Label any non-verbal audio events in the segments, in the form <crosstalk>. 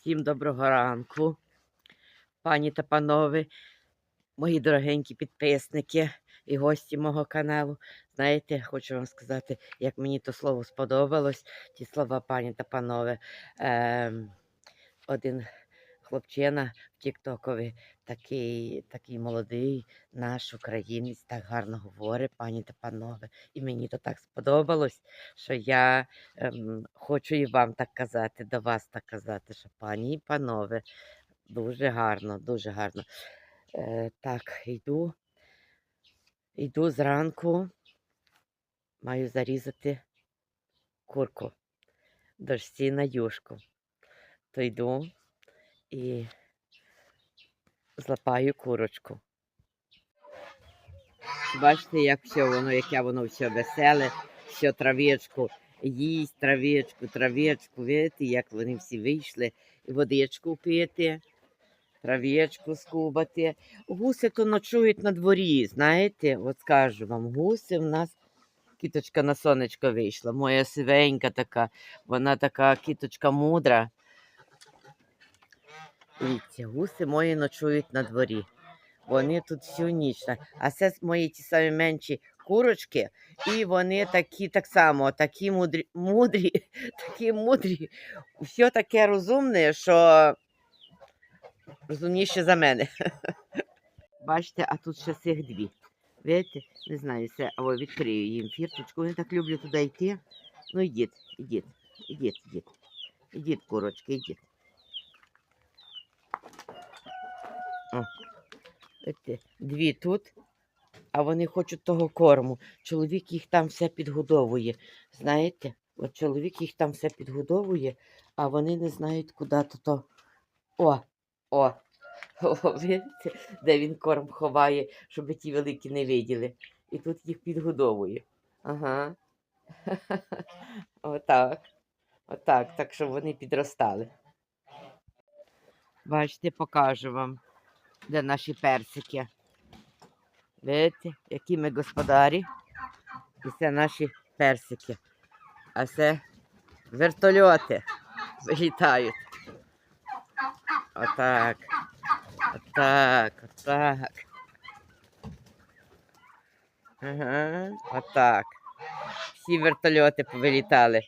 Всім доброго ранку, пані та панове, мої дорогенькі підписники і гості мого каналу. Знаєте, хочу вам сказати, як мені то слово сподобалось, ті слова пані та панове. Е, один хлопчина в Тіктокові, такий, такий молодий наш українець, так гарно говорить, пані та панове. І мені то так сподобалось, що я ем, хочу і вам так казати, до вас так казати, що пані і панове, дуже гарно, дуже гарно. Е, так, йду, йду зранку, маю зарізати курку, дожці на юшку. То йду і злапаю курочку. Бачите, як все воно, яке воно все веселе, все травичку їсть, травичку, травичку, видите, як вони всі вийшли, і водичку пити, травичку скубати. Гуси то ночують на дворі, знаєте, от скажу вам, гуси в нас. Кіточка на сонечко вийшла, моя сивенька така, вона така кіточка мудра. Дивіться, гуси мої ночують на дворі. Вони тут всю ніч. А це мої ті самі менші курочки, і вони такі так само, такі мудрі, мудрі, <laughs> такі мудрі, все таке розумне, що розумніше за мене. <laughs> Бачите, а тут ще цих дві. Видите, не знаю, це або відкрию їм фірточку. Вони так люблять туди йти. Ну йдіть, йдіть, йдіть, йдіть. Йдіть, курочки, йдіть. О, дві тут, а вони хочуть того корму. Чоловік їх там все підгодовує. Знаєте, от чоловік їх там все підгодовує, а вони не знають, куди то то. О, о, <laughs> о, видите, де він корм ховає, щоб ті великі не виділи. І тут їх підгодовує. Ага. <laughs> Отак. Отак, так, щоб вони підростали. Бачите, покажу вам, де наші персики. Видите, які ми господарі. І це наші персики. А це вертольоти вилітають. Отак. Отак, отак. Ага, отак. Всі вертольоти повилітали.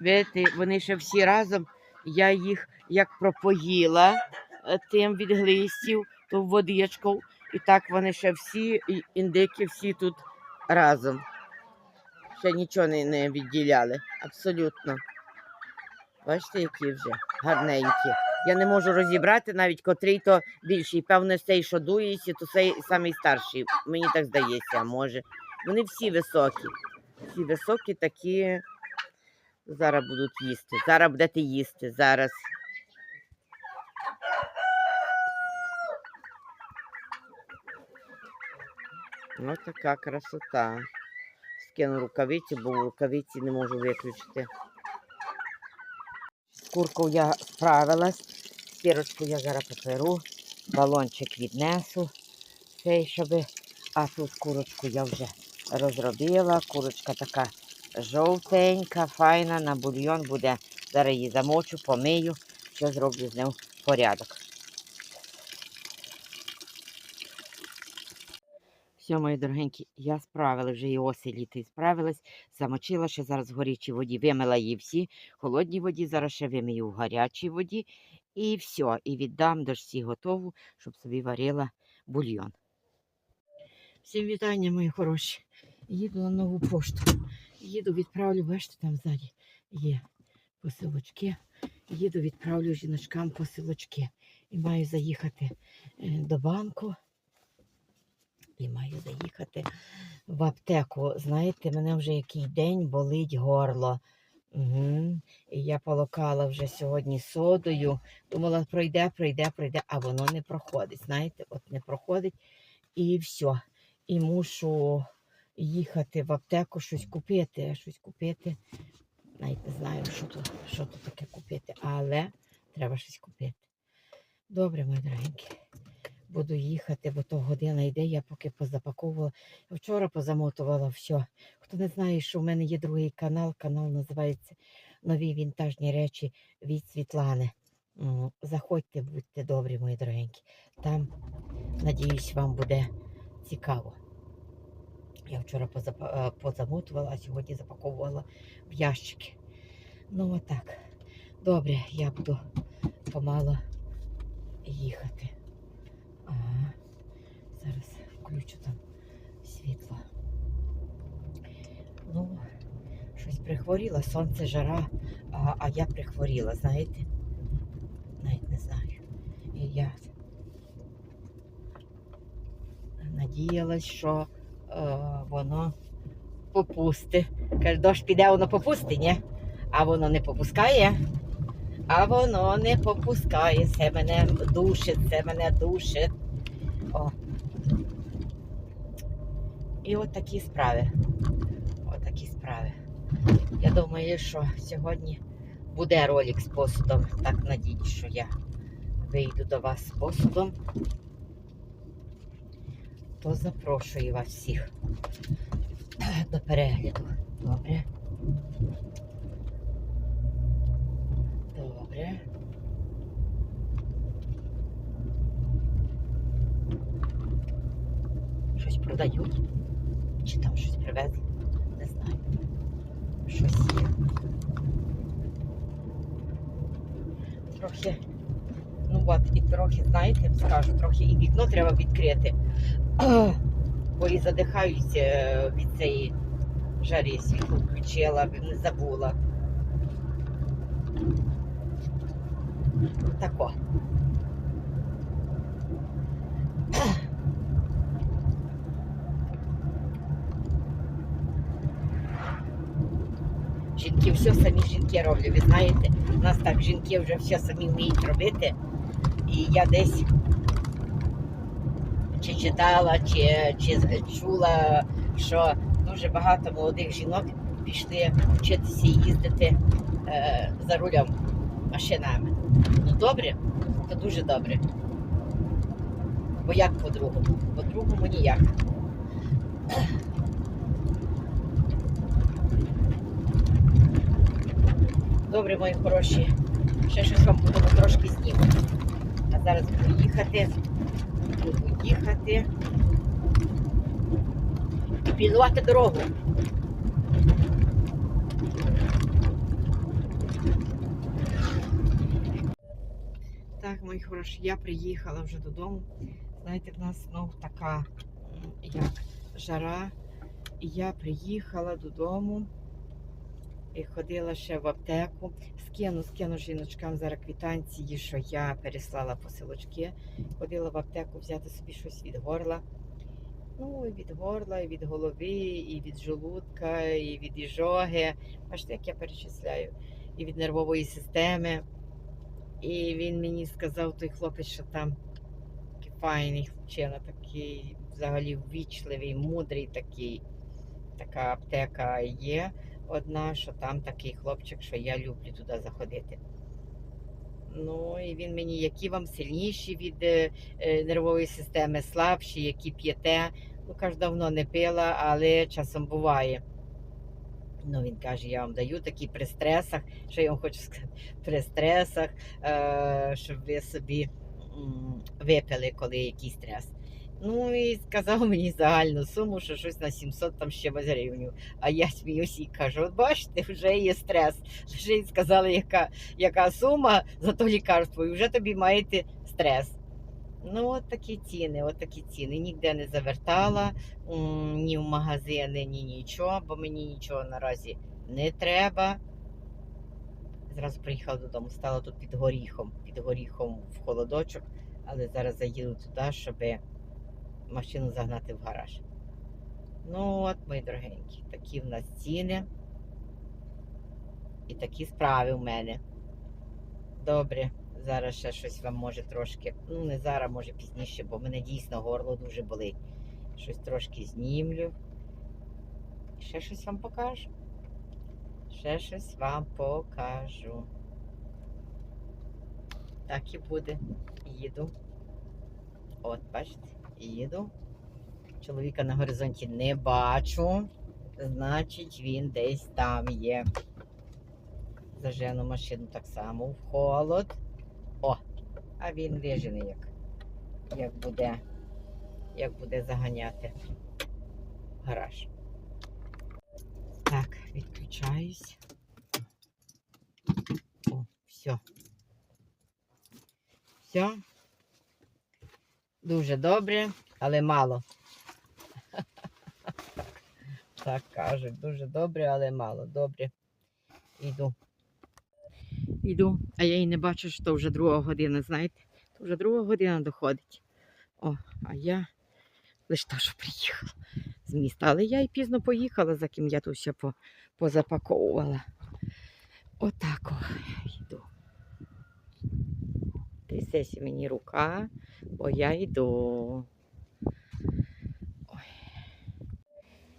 Видите, вони ще всі разом, я їх як пропоїла е, тим від глистів, то водичкою, і так вони ще всі, індики всі тут разом. Ще нічого не, відділяли. Абсолютно. Бачите, які вже гарненькі. Я не можу розібрати навіть котрий то більший. Певно, цей, що дується, то цей самий старший. Мені так здається, може. Вони всі високі. Всі високі такі. Зараз будуть їсти. Зараз будете їсти. Зараз. Ось така красота. Скину рукавиці, бо рукавиці не можу виключити. З куркою я справилась. Стірочку я зараз поперу, балончик віднесу. Цей, щоби... А тут курочку я вже розробила. Курочка така жовтенька, файна, на бульйон буде. Зараз її замочу, помию, що зроблю з ним порядок. Все, мої дорогенькі, я справила вже і осі літо і справилась, замочила ще зараз в горячій воді, вимила її всі, в холодній воді, зараз ще вимию в гарячій воді. І все, і віддам дошці готову, щоб собі варила бульйон. Всім вітання, мої хороші. Їду на нову пошту. Їду, відправлю, бачите, там ззаді є посилочки. Їду, відправлю жіночкам посилочки. І маю заїхати е, до банку. І маю заїхати в аптеку. Знаєте, мене вже який день болить горло. Угу. І я полокала вже сьогодні содою. Думала, пройде, пройде, пройде, а воно не проходить. Знаєте, от не проходить і все. І мушу їхати в аптеку, щось купити, щось купити. Навіть не знаю, що то, що то таке купити, але треба щось купити. Добре, мої дорогенькі. буду їхати, бо то година йде, я поки позапаковувала. Вчора позамотувала все. Хто не знає, що в мене є другий канал, канал називається Нові вінтажні речі від Світлани. Заходьте, будьте добрі, мої дорогенькі. Там, надіюсь, вам буде цікаво. Я вчора е, позамотувала, а сьогодні запаковувала в ящики. Ну, отак. Добре, я буду помало їхати. Ага. Зараз включу там світло. Ну, щось прихворіла, сонце жара, а, а я прихворіла, знаєте? Навіть не знаю. І я надіялась, що воно попусти. Каже, дощ піде, воно попусти, ні? А воно не попускає. А воно не попускає. Це мене душить, це мене душить. О. І от такі справи. От такі справи. Я думаю, що сьогодні буде ролик з посудом. Так надіюсь, що я вийду до вас з посудом. То запрошую вас всіх до перегляду. Добре. Добре. Щось продають? Чи там щось привезли? Не знаю. Щось є. Трохи. Ну от, і трохи, знаєте, скажу, трохи і вікно треба відкрити. Бо і задихаюся е, від цієї жарі світло включила, не забула. Тако. Жінки все самі жінки роблять. Ви знаєте, у нас так жінки вже все самі вміють робити. І я десь чи читала, чи, чи чула, що дуже багато молодих жінок пішли вчитися їздити е, за рулем машинами. Ну добре, то дуже добре. Бо як по-другому? По-другому ніяк. Добре, мої хороші. Ще щось вам буду трошки знімати. А зараз буду їхати. Їхати. І пілувати дорогу. Так, мої хороші, я приїхала вже додому. Знаєте, в нас знов така як жара. Я приїхала додому і ходила ще в аптеку. Скину, скину жіночкам зараз квітанції, що я переслала посилочки. Ходила в аптеку взяти собі щось від горла. Ну, і від горла, і від голови, і від желудка, і від іжоги. Бачите, як я перечисляю, і від нервової системи. І він мені сказав, той хлопець, що там такий файний хлопчина, такий взагалі ввічливий, мудрий такий. Така аптека є одна, що там такий хлопчик, що я люблю туди заходити. Ну, і він мені, які вам сильніші від е, е, нервової системи, слабші, які п'єте. Ну, каже, давно не пила, але часом буває. Ну, він каже, я вам даю такі при стресах, що я вам хочу сказати, <laughs> при стресах, е, щоб ви собі випили, коли якийсь стрес. Ну і сказав мені загальну суму, що щось на 700 там ще гривень. А я сміюся і кажу: от бачите, вже є стрес. Вже й сказали, яка, яка сума за то лікарство, і вже тобі маєте стрес. Ну, от такі ціни, от такі ціни. Ніде не завертала, ні в магазини, ні нічого, бо мені нічого наразі не треба. Зразу приїхала додому, стала тут під горіхом, під горіхом в холодочок, але зараз заїду туди, щоб машину загнати в гараж. Ну от, мої дорогенькі, такі в нас ціни. І такі справи в мене. Добре, зараз ще щось вам може трошки. Ну, не зараз, може пізніше, бо мене дійсно горло дуже болить. Щось трошки знімлю. І Ще щось вам покажу. Ще щось вам покажу. Так і буде. Їду. От, бачите, їду. Чоловіка на горизонті не бачу. Значить, він десь там є. Зажену машину так само в холод. О, а він вижене, як, як буде, як буде заганяти гараж. Так, відключаюсь. О, все. Все. Дуже добре, але мало. <laughs> Так кажуть, дуже добре, але мало. Добре. Іду. Іду, а я і не бачу, що вже друга година, знаєте? То вже друга година доходить. О, а я лише та, що приїхала з міста. Але я і пізно поїхала, за ким я тут по, позапаковувала. Отак о, йду. Трясеся мені рука, бо я йду. Ой.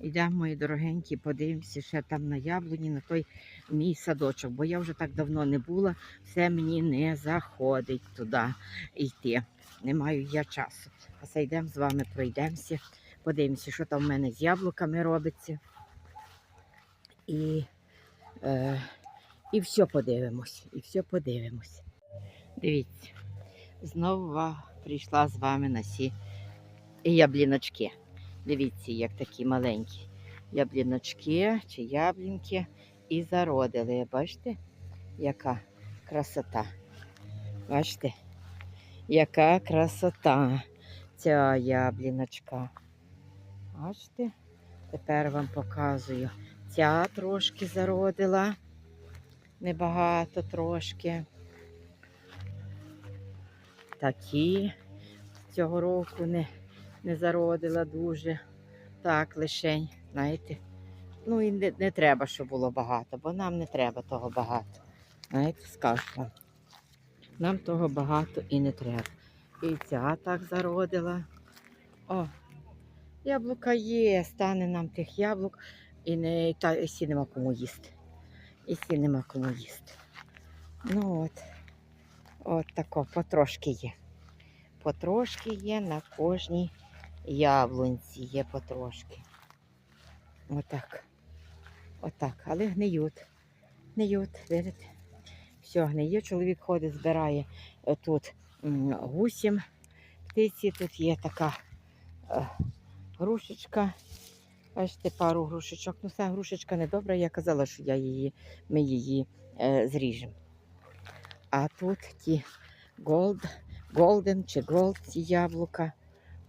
Ідемо, мої дорогенькі, подивимося ще там на яблуні, на той мій садочок, бо я вже так давно не була, все мені не заходить туди йти. Не маю я часу. А це йдемо з вами, пройдемося, подивимося, що там в мене з яблуками робиться. І, е, і все подивимось. І все подивимось. Дивіться, знову прийшла з вами на сі ябліночки. Дивіться, як такі маленькі ябліночки чи яблінки і зародили. Бачите, яка красота. Бачите, яка красота ця ябліночка. Бачите? Тепер вам показую. Ця трошки зародила. Небагато трошки. Такі цього року не, не зародила дуже. Так, лишень, знаєте. Ну і не, не треба, щоб було багато, бо нам не треба того багато. Знаєте, скажу вам. Нам того багато і не треба. І ця так зародила. О, яблука є, стане нам тих яблук, і не, та, і сі нема кому їсти. І сі нема кому їсти. Ну от, от тако, потрошки є. Потрошки є на кожній яблунці, є потрошки. Отак. Отак. Але гниють. Гниють, видите? Все, гниє. Чоловік ходить, збирає е, тут гусім. Птиці тут є така е, грушечка. Бачите, пару грушечок. Ну, ця грушечка не добра, я казала, що я її, ми її е, зріжемо. А тут ті голд, голден чи голд ці яблука.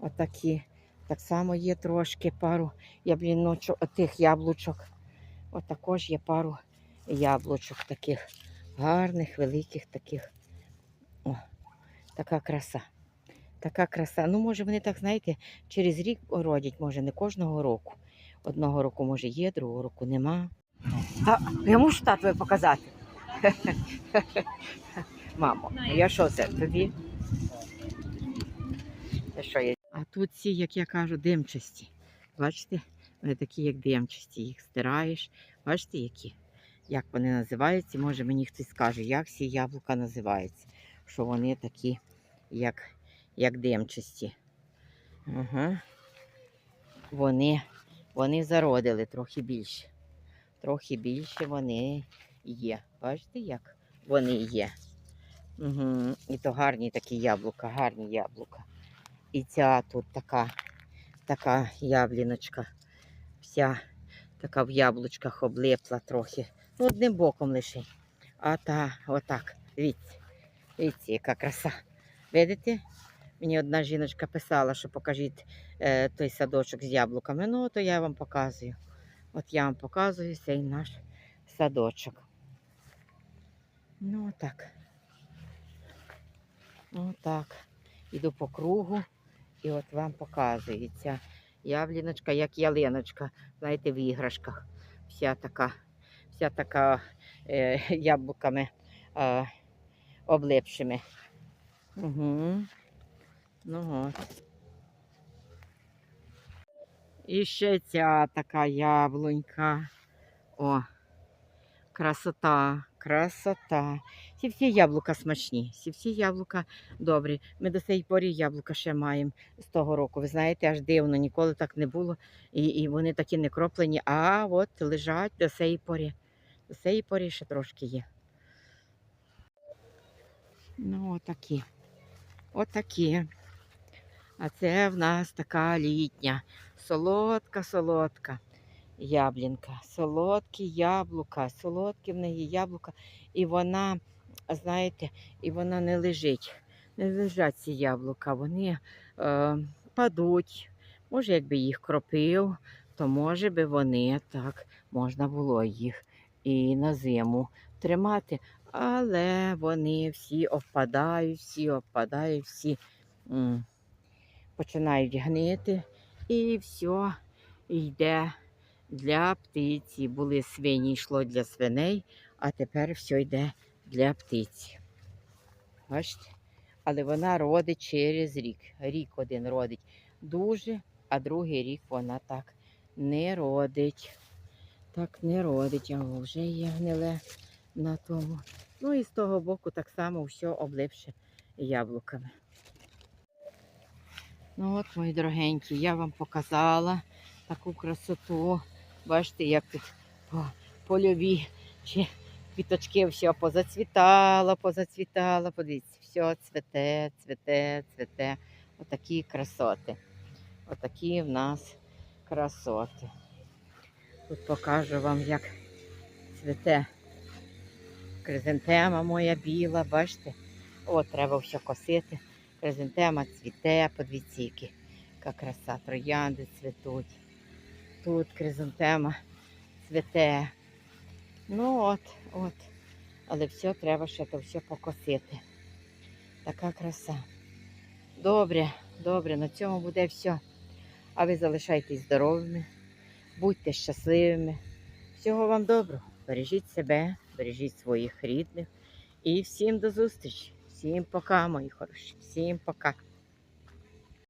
Отакі. Так само є трошки пару ябліночок, тих яблучок. От також є пару яблучок таких гарних, великих таких. О, така краса. Така краса. Ну, може, вони так, знаєте, через рік родять, може, не кожного року. Одного року, може, є, другого року нема. А я мушу татові показати. <laughs> Мамо, я що це тобі? А тут ці, як я кажу, димчасті. Бачите? Вони такі, як димчасті. Їх стираєш. Бачите, які? Як вони називаються? Може мені хтось скаже, як ці яблука називаються. Що вони такі, як, як димчасті. Ага. Вони, вони зародили трохи більше. Трохи більше вони є. Бачите, як вони є. Угу. І то гарні такі яблука, гарні яблука. І ця тут така, така ябліночка. Вся така в яблучках облипла трохи. Ну, одним боком лише. А та, отак. Дивіться. Дивіться, яка краса. Видите? Мені одна жіночка писала, що покажіть е, той садочок з яблуками. Ну, то я вам показую. От я вам показую цей наш садочок. Ну, отак. Отак. Іду по кругу і от вам показується. Явліночка, як ялиночка, знаєте, в іграшках. Вся така, вся така е, яблуками е, облипшими. Угу. Ну от. І ще ця така яблунька. О, красота, красота. Ці всі яблука смачні, ці всі яблука добрі. Ми до сей порі яблука ще маємо з того року. Ви знаєте, аж дивно, ніколи так не було. І, і вони такі не кроплені, а от лежать до сей порі. До сей порі ще трошки є. Ну, отакі. Отакі. А це в нас така літня. Солодка, солодка яблінка. Солодкі яблука, солодкі в неї яблука. І вона, знаєте, і вона не лежить. Не лежать ці яблука. Вони е, падуть. Може, якби їх кропив, то може би вони так можна було їх і на зиму тримати. Але вони всі опадають, всі опадають, всі починають гнити. І все йде для птиці. Були свині, йшло для свиней, а тепер все йде для птиці. Бачите? Але вона родить через рік. Рік один родить дуже, а другий рік вона так не родить. Так не родить, а вже є гниле на тому. Ну і з того боку так само все обливше яблуками. Ну от, мої дорогенькі, я вам показала таку красоту. Бачите, як тут по польові чи квіточки все позацвітало, позацвітало. Подивіться, все цвете, цвете, цвете. Отакі красоти. Отакі в нас красоти. Тут покажу вам, як цвете кризантема моя біла, бачите? От, треба все косити. Кризантема цвіте, подивіться, яка краса, троянди цвітуть. Тут кризантема цвіте. Ну от, от. Але все треба ще то все покосити. Така краса. Добре, добре, на цьому буде все. А ви залишайтесь здоровими, будьте щасливими. Всього вам доброго. Бережіть себе, бережіть своїх рідних. І всім до зустрічі. Всім пока, мої хороші. Всім пока.